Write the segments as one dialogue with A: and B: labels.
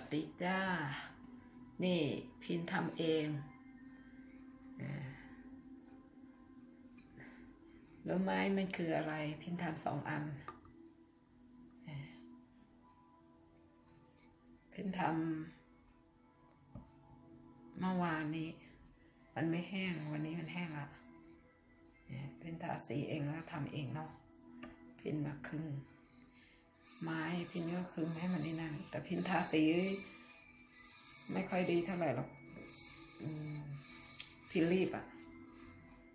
A: วัสดีจ้า นี่พินทำเองเอ่อรู้มันคืออะไร พินทำสองอัน พินทำเมื่อวานนี้ มันไม่แห้งวันนี้มันแห้งละเพินทาสีเองแล้วทำเองเนาะพินมาครึ่ง ไม้พินก็คึงให้มันนี่นั่น แต่พินทาสีไม่ค่อยดีเท่าไหร่หรอกพินรีบอะ่ะ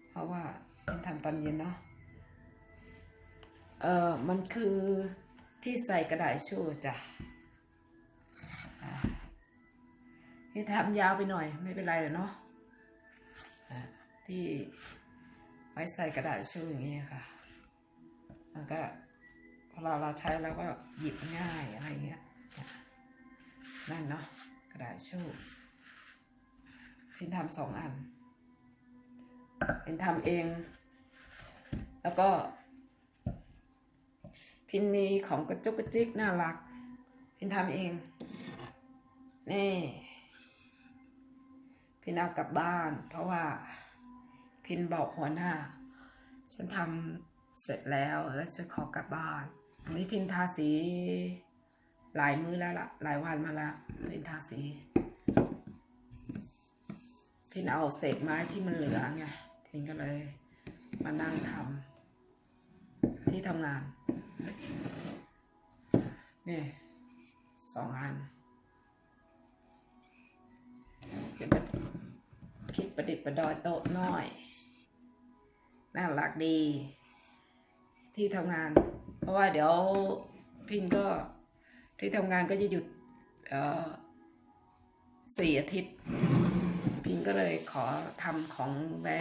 A: เพราะว่าพินทำตอนเย็นเนาะเออมันคือที่ใส่กระดาษชูจ้ะอ่าพินทำยาวไปหน่อย ไม่เป็นไรหรอเนาะที่ไว้ใส่กระดาษชูอย่างเงี้ค่ะมันก็ เราเราใช้แล้วก็หยิบง่ายอะไรเงี้ยนั่นเนาะกระดาษชู่พินทำสองอันพินทำเอง แล้วก็ พินมีของกระจุกกระจิกน่ารัก พินทำเอง นี่ พินเอากลับบ้าน เพราะว่า พินบอกหัวหน้า ฉันทำเสร็จแล้วแล้วจะขอกลับบ้าน นี้พินทาสี หลายมื้อแล้วล่ะ หลายวันมาล้วพินทาสี พินเอาเศษไม้ที่มันเหลือไงพินก็เลย มานั่งทำที่ทำงานนี่สองอันคิดประคิดประดิษฐ์ประดอยโต๊ะน้อย น่ารักดี ที่ทำงาน เพราะว่าเดี๋ยวพินก็ที่ทำงานก็จะหยุดสี่อาทิตย์ พินก็เลยขอทำของไว้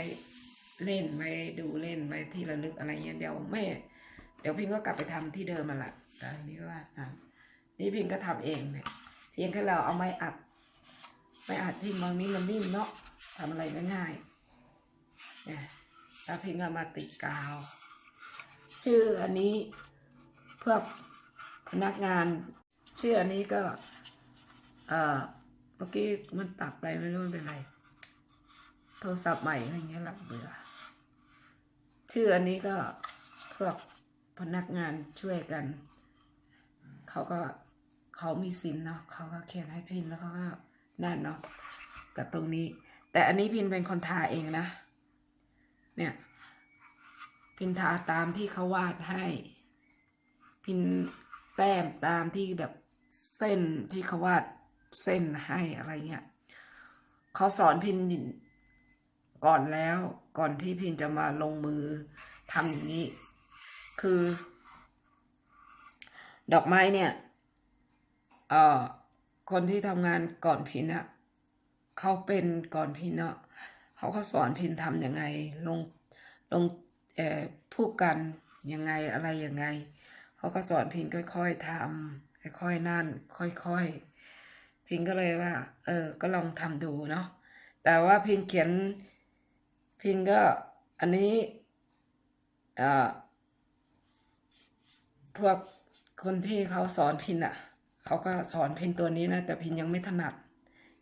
A: เล่นไว้ดูเล่นไว้ที่ระลึกอะไรเงี้ยเดี๋ยวไม่ เดี๋ยวพินก็กลับไปทำที่เดิมมาละแต่อันนี้ก็ว่าอะนี่พินก็ทำเองเนี่ยเพียงแค่เราเอาไม้อัดไม้อัดพินบางนี้มันนิ่มเนาะทำอะไรก็ง่ายเนี่ยแล้วพินก็มาติดกาว ชื่ออันนี้ เพื่อพนักงานชื่ออันนี้ก็ เออเมื่อกี้มันตัดไปไม่รู้เป็นไร โทรศัพท์ใหม่อะไรเงี้ยหลับเบื่อ ชื่ออันนี้ก็เพวกพนักงานช่วยกัน เขาก็เขามีสินเนาะเขาก็เขียนให้พินแล้วเขาก็นั่นเนาะกับตรงนี้ แต่อันนี้พินเป็นคนทาเองนะ เนี่ย พินทาตามที่เขาวาดให้ พินแต้มตามที่แบบเส้นที่เขาวาดเส้นให้อะไรเงี้ยเขาสอนพินก่อนแล้วก่อนที่พินจะมาลงมือทำอย่างนี้ คือ ดอกไม้เนี่ยเอ่อคนที่ทำงานก่อนพินอะเขาเป็นก่อนพินเนาะเขาก็สอนพินทำยังไง ลงลงเอ่อพูดกันยังไงอะไรยังไง เขาก็สอนพินค่อยๆทำค่อยๆนั่น ค่อยๆ พินก็เลยว่า เออ ก็ลองทำดูเนาะแต่ว่าพินเขียนพินก็อันนี้เอ่อพวกคนที่เขาสอนพินอะ่ะเขาก็สอนพินตัวนี้นะ แต่พินยังไม่ถนัด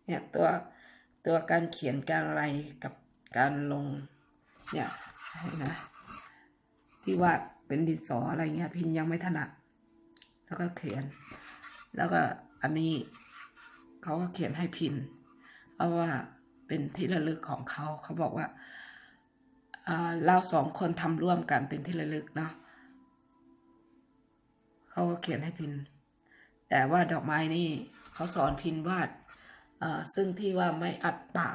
A: เนี่ยตัวตัวการเขียนการอะไรกับการลง เนี่ยนไหมที่วาด เป็นดินสออะไรเงี้ย พินยังไม่ถนัดแล้วก็เขียน แล้วก็อันนี้เขาก็เขียนให้พินเพราะว่าเป็นที่ระลึกของเขาเขาบอกว่าอ่าเราสองคนทำร่วมกันเป็นที่ระลึกเนาะเขาก็เขียนให้พิน แต่ว่าดอกไม้นี่เขาสอนพินวาดเอ่อซึ่งที่ว่าไม่อัดเปล่า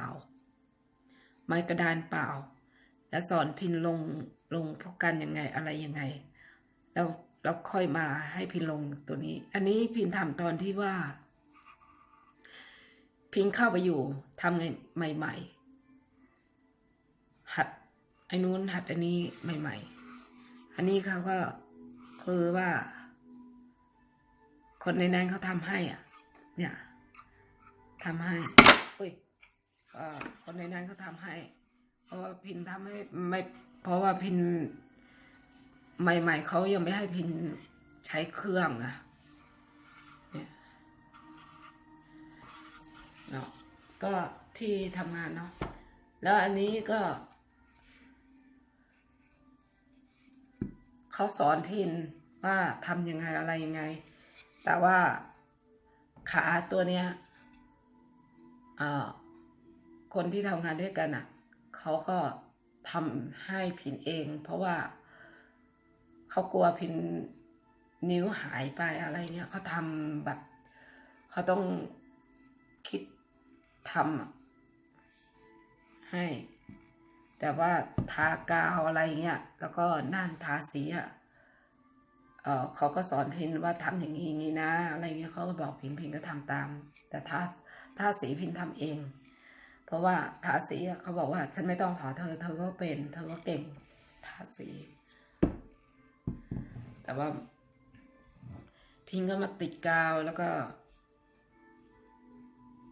A: ไม้กระดานเปล่า และสอนพินลงลงพวกกันยังไงอะไรยังไง แล้วแล้วค่อยมาให้พินลงตัวนี้ อันนี้พินทำตอนที่ว่า พินเข้าไปอยู่ทำไงใหม่ ๆ หัดไอ้นู้นหัดอันนี้ใหม่ ๆ อันนี้เขาก็คือว่า คนในนั้นเขาทำให้อะ เนี่ยทำให้อุ้ยเออคนในนั้นเขาทำให้ เพราะว่าพินทำให้ไม่เพราะว่าพินใหม่ ๆเขายังไม่ให้พินใช้เครื่องอะเนี่ยเนาะก็ที่ทำงานเนาะแล้วอันนี้ก็เขาสอนพินว่าทำยังไงอะไรยังไง แต่ว่าขาตัวเนี้ยเอ่อคนที่ทำงานด้วยกันอะ เขาก็ทำให้พินเอง เพราะว่าเขากลัวพินนิ้วหายไปอะไรเงี้ยเขาทำแบบเขาต้องคิดทำให้ แต่ว่าทากาวอะไรเงี้ยแล้วก็นั่นทาสีอะเออเขาก็สอนพินว่าทำอย่างนี้อย่างนี้นะ อะไรเงี้ยเขาก็บอกพินพินก็ทำตาม แต่ทาทาสีพินทำเอง เพราะว่าทาสีเขาบอกว่า ฉันไม่ต้องสอเธอ เธอก็เป็น เธอก็เก่งทาสี แต่ว่า พินก็มาติดกาวแล้วก็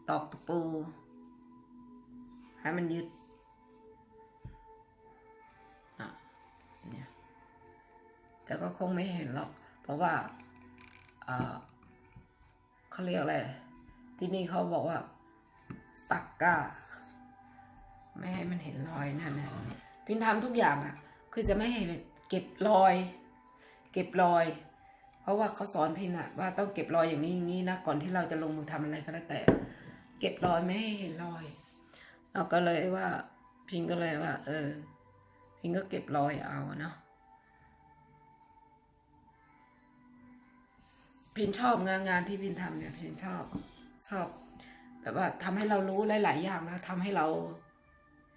A: ตอกตะปู ให้มันยึดอะเนี่ยแต่ก็คงไม่เห็นหรอก เพราะว่าเอ่อเขาเรียกอะไร ที่นี่เขาบอกว่า สปักก้า ไม่ให้มันเห็นรอยนั่นนะพินทำทุกอย่างอะคือจะไม่ให้เก็บรอย เก็บรอย เพราะว่าเขาสอนพินอะว่าต้องเก็บรอยอย่างนี้อย่างนี้นะก่อนที่เราจะลงมือทำอะไรก็แล้วแต่ เก็บรอยไม่ให้เห็นรอย เราก็เลยว่า พินก็เลยว่า เออ พินก็เก็บรอยเอาเนาะพินชอบงานงานที่พินทำเนี่ยพินชอบชอบ แบบว่าทำให้เรารู้หลาย ๆ อย่างนะทำให้เรา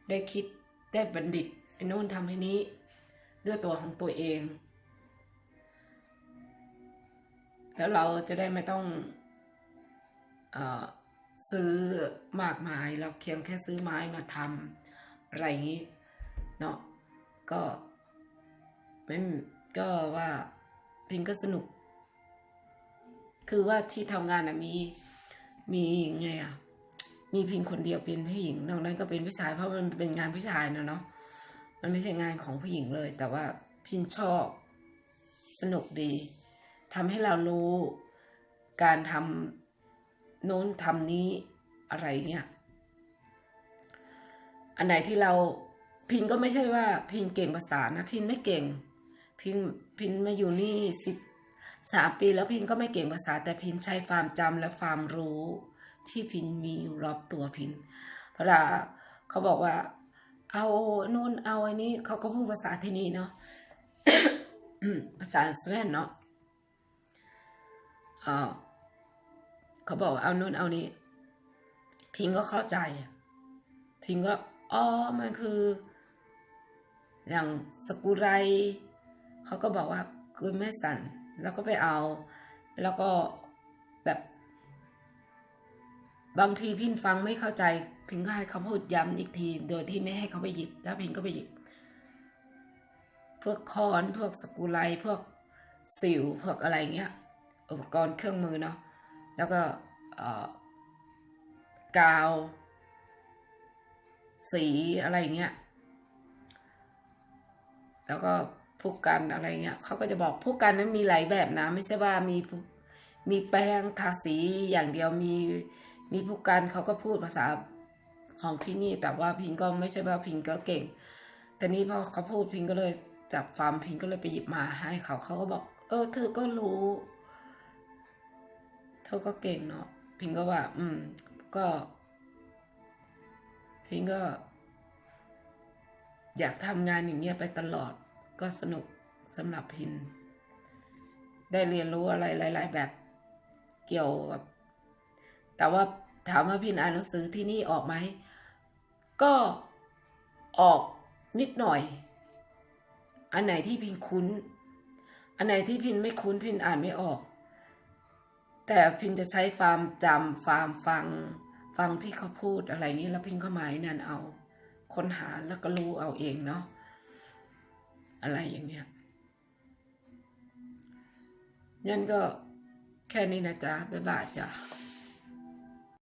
A: ได้คิดได้บัณฑิตไอ้นู่นทำให้นี้ ด้วยตัวของตัวเอง แล้วเราจะได้ไม่ต้องอซื้อมากมายเราเพียงแค่ซื้อไม้มาทำอะไรอย่างนี้เนาะก็ไม่ก็ว่าพินก็สนุก คือว่าที่ทำงานนะมีมีไงอะ มีพินคนเดียวเป็นผู้หญิงนอกนั้นก็เป็นผู้ชายเพราะมันเป็นงานผู้ชายนะเนาะมันไม่ใช่งานของผู้หญิงเลย แต่ว่าพินชอบ สนุกดีทำให้เรารู้การทำโน้นทำนี้อะไรเงี้ยอันไหนที่เราพินก็ไม่ใช่ว่า พินเก่งภาษานะพินไม่เก่ง พินพินมาอยู่นี่สิบสามปีแล้วพินก็ไม่เก่งภาษา แต่พินใช้ความจำและความรู้ ที่พินมีอยู่รอบตัวพิน เพราะว่าเขาบอกว่า เอานู่นเอาอันนี้เขาก็พูดภาษาที่นี่เนาะภาษาสวีเดนเนาะเขาบอกเอานู่นเอานี้ พิงก็เข้าใจ พิงก็อ๋อมันคือ อย่างสกุไรเขาก็บอกว่ากุยแม่สันแล้วก็ไปเอา แล้วก็แบบ บางทีพินฟังไม่เข้าใจพิงก็ให้เขาพูดย้ำอีกที โดยที่ไม่ให้เขาไปหยิบ แล้วพิงก็ไปหยิบ พวกคอนพวกสกุไรพวกสิวพวกอะไรเงี้ย อุปกรณ์เครื่องมือเนาะแล้วก็กาว สีอะไรเงี้ยแล้วก็ผู้กันอะไรเงี้ยเขาก็จะบอกผู้กันนั้นมีหลายแบบนะ ไม่ใช่ว่ามีมีแป้งทาสีอย่างเดียวมี มีผู้กันเขาก็พูดภาษาของที่นี่ แต่ว่าพิงก็ไม่ใช่ว่าพิงก็เก่ง แต่นี้พอเขาพูดพิงก็เลยจับฟาร์มพิงก็เลยไปหยิบมาให้เขาเขาก็บอก เออ เธอก็รู้ เธอก็เก่งเนาะพิงก็ว่า อืม ก็ พิงก็ อยากทำงานอย่างเงี้ยไปตลอด ก็สนุกสำหรับพิน ได้เรียนรู้อะไรหลาย ๆ แบบเกี่ยวกับ แต่ว่าถามว่าพินอ่านหนังสือที่นี่ออกไหม ก็ออกนิดหน่อย อันไหนที่พินคุ้น อันไหนที่พินไม่คุ้นพินอ่านไม่ออก แต่พินจะใช้ฟาร์มจำฟาร์มฟัง ฟังที่เขาพูดอะไรนี้แล้วพินก็หมายนั่นเอา ค้นหาแล้วก็รู้เอาเองเนาะ อะไรอย่างเงี้ยยันก็แค่นี้นะจ๊ะ บ๊ายบายจ้ะ